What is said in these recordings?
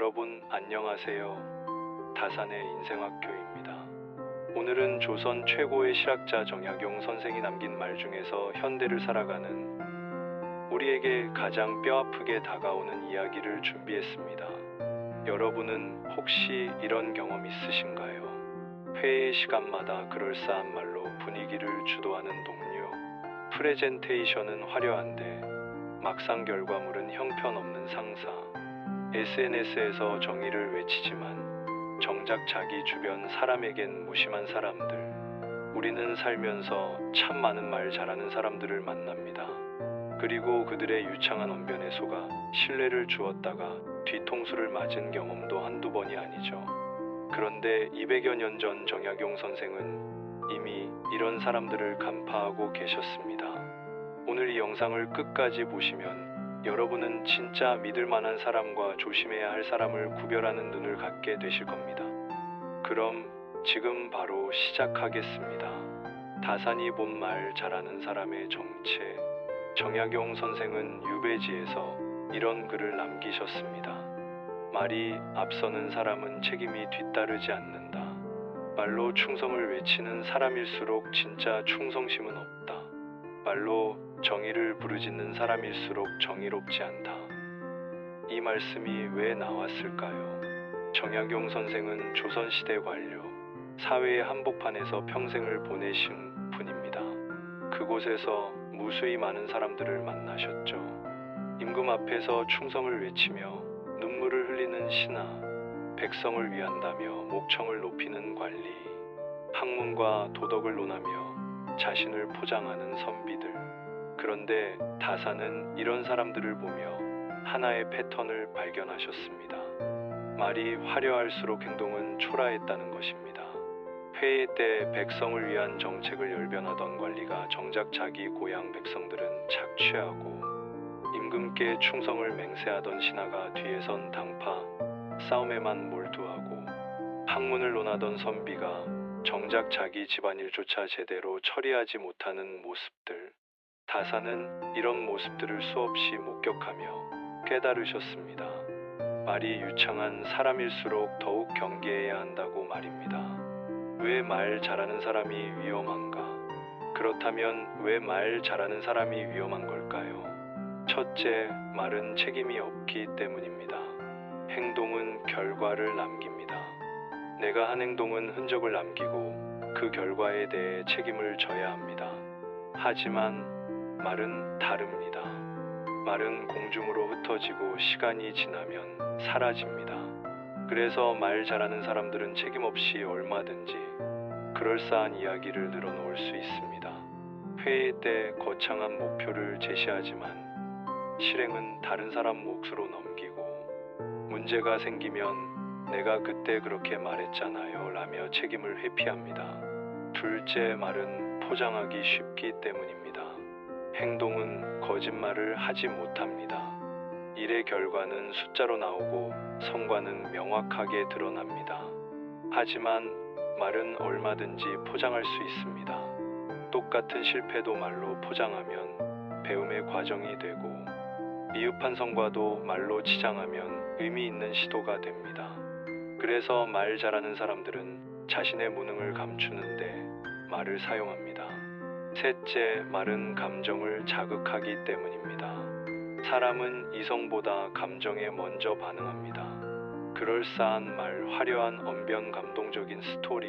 여러분 안녕하세요. 다산의 인생학교입니다. 오늘은 조선 최고의 실학자 정약용 선생이 남긴 말 중에서 현대를 살아가는 우리에게 가장 뼈아프게 다가오는 이야기를 준비했습니다. 여러분은 혹시 이런 경험 있으신가요? 회의 시간마다 그럴싸한 말로 분위기를 주도하는 동료. 프레젠테이션은 화려한데 막상 결과물은 형편없는 상사. SNS에서 정의를 외치지만 정작 자기 주변 사람에겐 무심한 사람들. 우리는 살면서 참 많은 말 잘하는 사람들을 만납니다. 그리고 그들의 유창한 언변에 속아 신뢰를 주었다가 뒤통수를 맞은 경험도 한두 번이 아니죠. 그런데 200여 년 전 정약용 선생은 이미 이런 사람들을 간파하고 계셨습니다. 오늘 이 영상을 끝까지 보시면 여러분은 진짜 믿을 만한 사람과 조심해야 할 사람을 구별하는 눈을 갖게 되실 겁니다. 그럼 지금 바로 시작하겠습니다. 다산이 본 말 잘하는 사람의 정체. 정약용 선생은 유배지에서 이런 글을 남기셨습니다. 말이 앞서는 사람은 책임이 뒤따르지 않는다. 말로 충성을 외치는 사람일수록 진짜 충성심은 없다. 말로 정의를 부르짖는 사람일수록 정의롭지 않다. 이 말씀이 왜 나왔을까요? 정약용 선생은 조선시대 관료, 사회의 한복판에서 평생을 보내신 분입니다. 그곳에서 무수히 많은 사람들을 만나셨죠. 임금 앞에서 충성을 외치며 눈물을 흘리는 신하, 백성을 위한다며 목청을 높이는 관리, 학문과 도덕을 논하며 자신을 포장하는 선비들. 그런데 다사는 이런 사람들을 보며 하나의 패턴을 발견하셨습니다. 말이 화려할수록 행동은 초라했다는 것입니다. 회의 때 백성을 위한 정책을 열변하던 관리가 정작 자기 고향 백성들은 착취하고 임금께 충성을 맹세하던 신하가 뒤에선 당파 싸움에만 몰두하고 학문을 논하던 선비가 정작 자기 집안일조차 제대로 처리하지 못하는 모습들 다사는 이런 모습들을 수없이 목격하며 깨달으셨습니다. 말이 유창한 사람일수록 더욱 경계해야 한다고 말입니다. 왜 말 잘하는 사람이 위험한가? 그렇다면 왜 말 잘하는 사람이 위험한 걸까요? 첫째, 말은 책임이 없기 때문입니다. 행동은 결과를 남깁니다. 내가 한 행동은 흔적을 남기고 그 결과에 대해 책임을 져야 합니다. 하지만 말은 다릅니다. 말은 공중으로 흩어지고 시간이 지나면 사라집니다. 그래서 말 잘하는 사람들은 책임 없이 얼마든지 그럴싸한 이야기를 늘어놓을 수 있습니다. 회의 때 거창한 목표를 제시하지만 실행은 다른 사람 몫으로 넘기고 문제가 생기면 내가 그때 그렇게 말했잖아요 라며 책임을 회피합니다. 둘째 말은 포장하기 쉽기 때문입니다. 행동은 거짓말을 하지 못합니다. 일의 결과는 숫자로 나오고 성과는 명확하게 드러납니다. 하지만 말은 얼마든지 포장할 수 있습니다. 똑같은 실패도 말로 포장하면 배움의 과정이 되고 미흡한 성과도 말로 치장하면 의미 있는 시도가 됩니다. 그래서 말 잘하는 사람들은 자신의 무능을 감추는데 말을 사용합니다. 셋째, 말은 감정을 자극하기 때문입니다. 사람은 이성보다 감정에 먼저 반응합니다. 그럴싸한 말, 화려한 언변, 감동적인 스토리,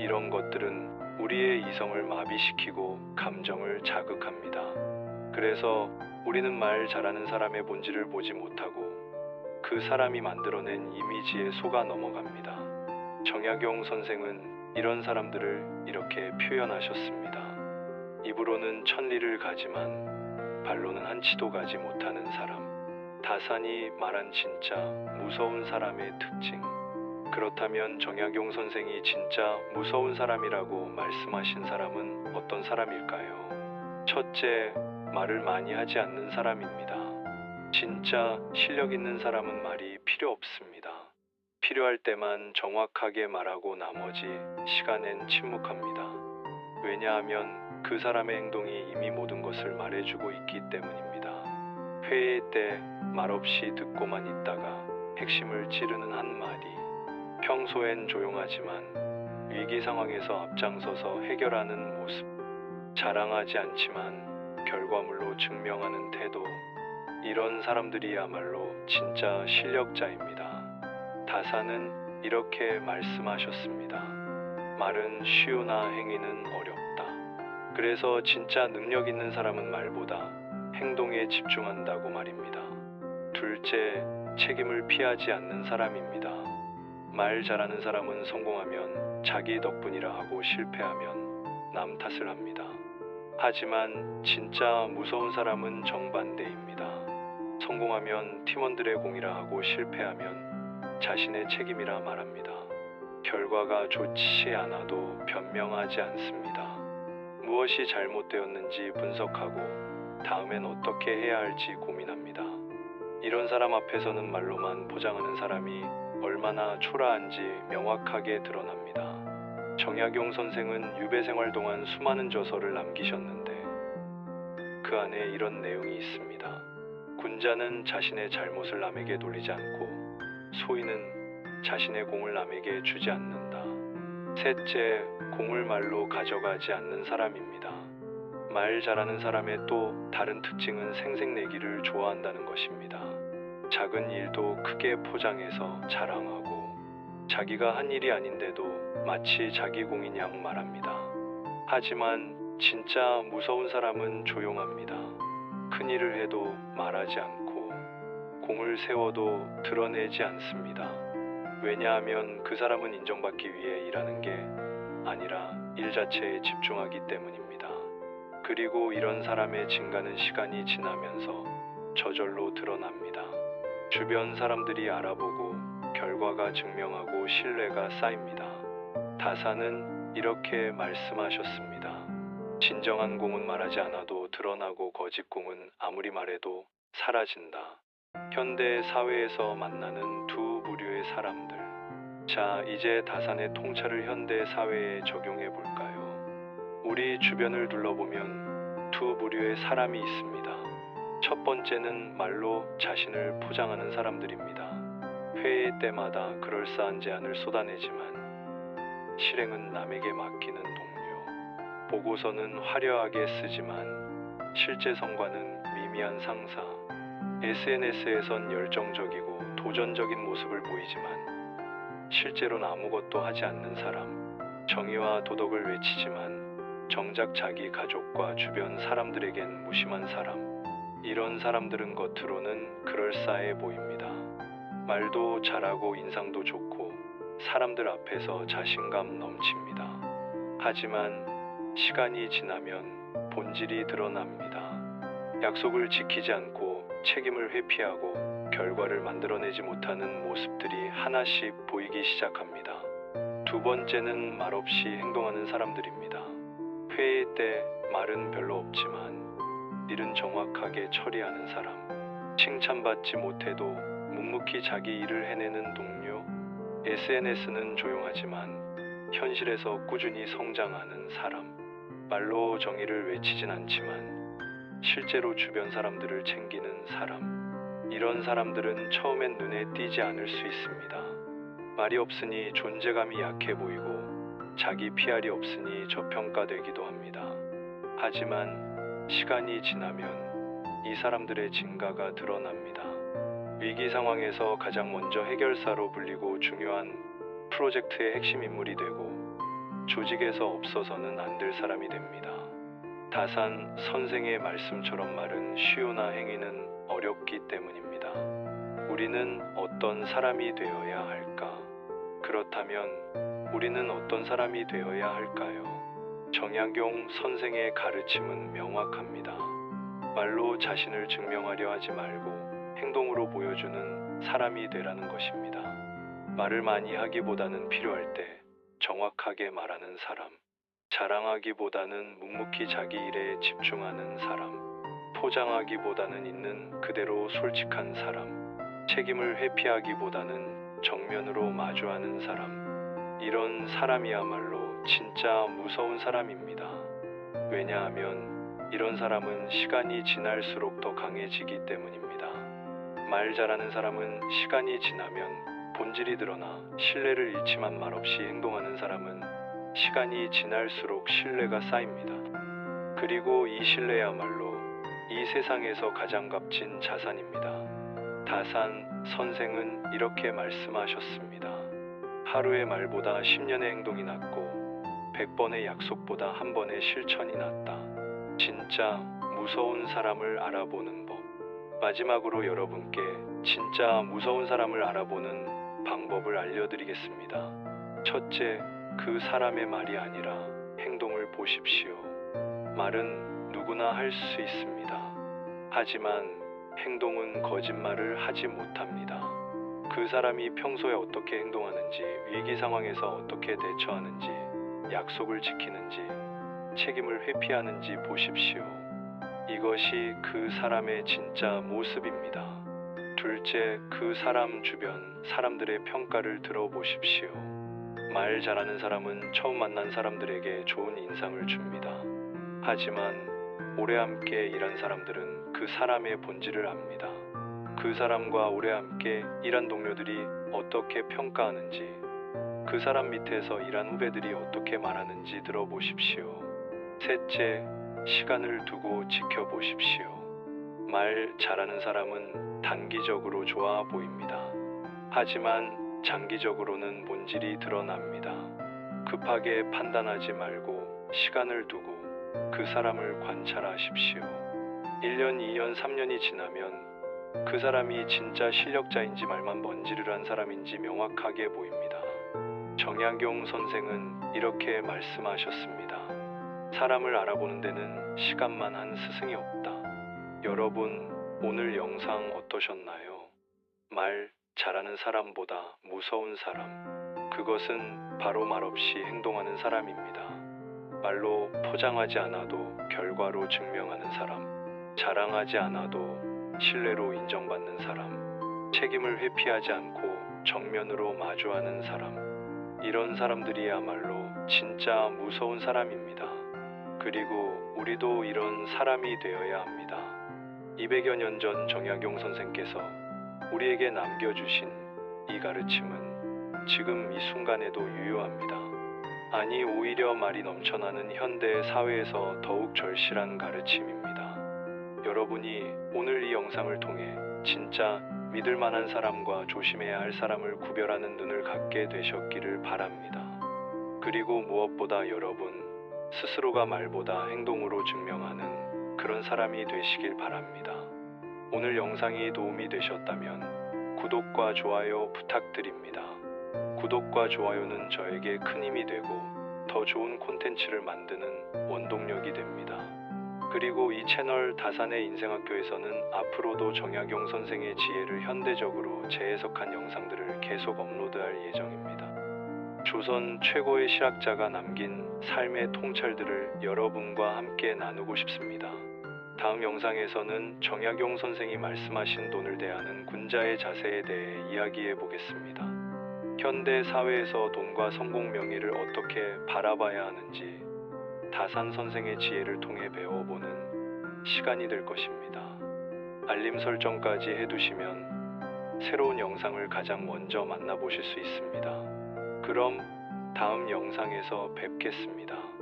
이런 것들은 우리의 이성을 마비시키고 감정을 자극합니다. 그래서 우리는 말 잘하는 사람의 본질을 보지 못하고 그 사람이 만들어낸 이미지에 속아 넘어갑니다. 정약용 선생은 이런 사람들을 이렇게 표현하셨습니다. 입으로는 천리를 가지만 발로는 한치도 가지 못하는 사람. 다산이 말한 진짜 무서운 사람의 특징. 그렇다면 정약용 선생이 진짜 무서운 사람이라고 말씀하신 사람은 어떤 사람일까요? 첫째, 말을 많이 하지 않는 사람입니다. 진짜 실력 있는 사람은 말이 필요 없습니다. 필요할 때만 정확하게 말하고 나머지 시간엔 침묵합니다. 왜냐하면 그 사람의 행동이 이미 모든 것을 말해주고 있기 때문입니다. 회의 때 말없이 듣고만 있다가 핵심을 찌르는 한마디. 평소엔 조용하지만 위기 상황에서 앞장서서 해결하는 모습. 자랑하지 않지만 결과물로 증명하는 태도. 이런 사람들이야말로 진짜 실력자입니다. 다사는 이렇게 말씀하셨습니다. 말은 쉬우나 행위는 어렵다. 그래서 진짜 능력 있는 사람은 말보다 행동에 집중한다고 말입니다. 둘째, 책임을 피하지 않는 사람입니다. 말 잘하는 사람은 성공하면 자기 덕분이라 하고 실패하면 남 탓을 합니다. 하지만 진짜 무서운 사람은 정반대입니다. 성공하면 팀원들의 공이라 하고 실패하면 자신의 책임이라 말합니다. 결과가 좋지 않아도 변명하지 않습니다. 무엇이 잘못되었는지 분석하고 다음엔 어떻게 해야 할지 고민합니다. 이런 사람 앞에서는 말로만 포장하는 사람이 얼마나 초라한지 명확하게 드러납니다. 정약용 선생은 유배 생활 동안 수많은 저서를 남기셨는데 그 안에 이런 내용이 있습니다. 군자는 자신의 잘못을 남에게 돌리지 않고 소인은 자신의 공을 남에게 주지 않는다. 셋째, 공을 말로 가져가지 않는 사람입니다. 말 잘하는 사람의 또 다른 특징은 생색내기를 좋아한다는 것입니다. 작은 일도 크게 포장해서 자랑하고 자기가 한 일이 아닌데도 마치 자기 공인 양 말합니다. 하지만 진짜 무서운 사람은 조용합니다. 큰 일을 해도 말하지 않고 공을 세워도 드러내지 않습니다. 왜냐하면 그 사람은 인정받기 위해 일하는 게 아니라 일 자체에 집중하기 때문입니다. 그리고 이런 사람의 진가는 시간이 지나면서 저절로 드러납니다. 주변 사람들이 알아보고 결과가 증명하고 신뢰가 쌓입니다. 다사는 이렇게 말씀하셨습니다. 진정한 공은 말하지 않아도 드러나고 거짓 공은 아무리 말해도 사라진다. 현대 사회에서 만나는 두 부류의 사람들. 자, 이제 다산의 통찰을 현대 사회에 적용해 볼까요? 우리 주변을 둘러보면 두 부류의 사람이 있습니다. 첫 번째는 말로 자신을 포장하는 사람들입니다. 회의 때마다 그럴싸한 제안을 쏟아내지만 실행은 남에게 맡기는 동료. 보고서는 화려하게 쓰지만 실제 성과는 미미한 상사. SNS에선 열정적이고 도전적인 모습을 보이지만 실제로는 아무것도 하지 않는 사람. 정의와 도덕을 외치지만 정작 자기 가족과 주변 사람들에겐 무심한 사람. 이런 사람들은 겉으로는 그럴싸해 보입니다. 말도 잘하고 인상도 좋고 사람들 앞에서 자신감 넘칩니다. 하지만 시간이 지나면 본질이 드러납니다. 약속을 지키지 않고 책임을 회피하고 결과를 만들어내지 못하는 모습들이 하나씩 보이기 시작합니다. 두 번째는 말없이 행동하는 사람들입니다. 회의 때 말은 별로 없지만 일은 정확하게 처리하는 사람. 칭찬받지 못해도 묵묵히 자기 일을 해내는 동료. SNS는 조용하지만 현실에서 꾸준히 성장하는 사람. 말로 정의를 외치진 않지만 실제로 주변 사람들을 챙기는 사람. 이런 사람들은 처음엔 눈에 띄지 않을 수 있습니다. 말이 없으니 존재감이 약해 보이고 자기 PR이 없으니 저평가되기도 합니다. 하지만 시간이 지나면 이 사람들의 진가가 드러납니다. 위기 상황에서 가장 먼저 해결사로 불리고 중요한 프로젝트의 핵심 인물이 되고 조직에서 없어서는 안 될 사람이 됩니다. 다산 선생의 말씀처럼 말은 쉬우나 행위는 어렵기 때문입니다. 우리는 어떤 사람이 되어야 할까? 그렇다면 우리는 어떤 사람이 되어야 할까요? 정약용 선생의 가르침은 명확합니다. 말로 자신을 증명하려 하지 말고 행동으로 보여주는 사람이 되라는 것입니다. 말을 많이 하기보다는 필요할 때 정확하게 말하는 사람. 자랑하기보다는 묵묵히 자기 일에 집중하는 사람. 포장하기보다는 있는 그대로 솔직한 사람. 책임을 회피하기보다는 정면으로 마주하는 사람. 이런 사람이야말로 진짜 무서운 사람입니다. 왜냐하면 이런 사람은 시간이 지날수록 더 강해지기 때문입니다. 말 잘하는 사람은 시간이 지나면 본질이 드러나 신뢰를 잃지만 말없이 행동하는 사람은 시간이 지날수록 신뢰가 쌓입니다. 그리고 이 신뢰야말로 이 세상에서 가장 값진 자산입니다. 다산 선생은 이렇게 말씀하셨습니다. 하루의 말보다 10년의 행동이 낫고 100번의 약속보다 한 번의 실천이 낫다. 진짜 무서운 사람을 알아보는 법. 마지막으로 여러분께 진짜 무서운 사람을 알아보는 방법을 알려드리겠습니다. 첫째, 그 사람의 말이 아니라 행동을 보십시오. 말은 누구나 할 수 있습니다. 하지만 행동은 거짓말을 하지 못합니다. 그 사람이 평소에 어떻게 행동하는지, 위기 상황에서 어떻게 대처하는지, 약속을 지키는지, 책임을 회피하는지 보십시오. 이것이 그 사람의 진짜 모습입니다. 둘째, 그 사람 주변 사람들의 평가를 들어보십시오. 말 잘하는 사람은 처음 만난 사람들에게 좋은 인상을 줍니다. 하지만 오래 함께 일한 사람들은 그 사람의 본질을 압니다. 그 사람과 오래 함께 일한 동료들이 어떻게 평가하는지, 그 사람 밑에서 일한 후배들이 어떻게 말하는지 들어보십시오. 셋째, 시간을 두고 지켜보십시오. 말 잘하는 사람은 단기적으로 좋아 보입니다. 하지만 장기적으로는 본질이 드러납니다. 급하게 판단하지 말고 시간을 두고 그 사람을 관찰하십시오. 1년, 2년, 3년이 지나면 그 사람이 진짜 실력자인지 말만 번지를 한 사람인지 명확하게 보입니다. 정약용 선생은 이렇게 말씀하셨습니다. 사람을 알아보는 데는 시간만 한 스승이 없다. 여러분, 오늘 영상 어떠셨나요? 말 잘하는 사람보다 무서운 사람. 그것은 바로 말없이 행동하는 사람입니다. 말로 포장하지 않아도 결과로 증명하는 사람. 자랑하지 않아도 신뢰로 인정받는 사람. 책임을 회피하지 않고 정면으로 마주하는 사람. 이런 사람들이야말로 진짜 무서운 사람입니다. 그리고 우리도 이런 사람이 되어야 합니다. 200여 년 전 정약용 선생께서 우리에게 남겨주신 이 가르침은 지금 이 순간에도 유효합니다. 아니, 오히려 말이 넘쳐나는 현대 사회에서 더욱 절실한 가르침입니다. 여러분이 오늘 이 영상을 통해 진짜 믿을 만한 사람과 조심해야 할 사람을 구별하는 눈을 갖게 되셨기를 바랍니다. 그리고 무엇보다 여러분 스스로가 말보다 행동으로 증명하는 그런 사람이 되시길 바랍니다. 오늘 영상이 도움이 되셨다면 구독과 좋아요 부탁드립니다. 구독과 좋아요는 저에게 큰 힘이 되고 더 좋은 콘텐츠를 만드는 원동력이 됩니다. 그리고 이 채널 다산의 인생학교에서는 앞으로도 정약용 선생의 지혜를 현대적으로 재해석한 영상들을 계속 업로드할 예정입니다. 조선 최고의 실학자가 남긴 삶의 통찰들을 여러분과 함께 나누고 싶습니다. 다음 영상에서는 정약용 선생이 말씀하신 돈을 대하는 군자의 자세에 대해 이야기해 보겠습니다. 현대 사회에서 돈과 성공 명예를 어떻게 바라봐야 하는지 다산 선생의 지혜를 통해 배워보는 시간이 될 것입니다. 알림 설정까지 해두시면 새로운 영상을 가장 먼저 만나보실 수 있습니다. 그럼 다음 영상에서 뵙겠습니다.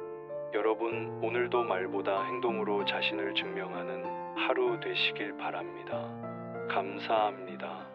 여러분, 오늘도 말보다 행동으로 자신을 증명하는 하루 되시길 바랍니다. 감사합니다.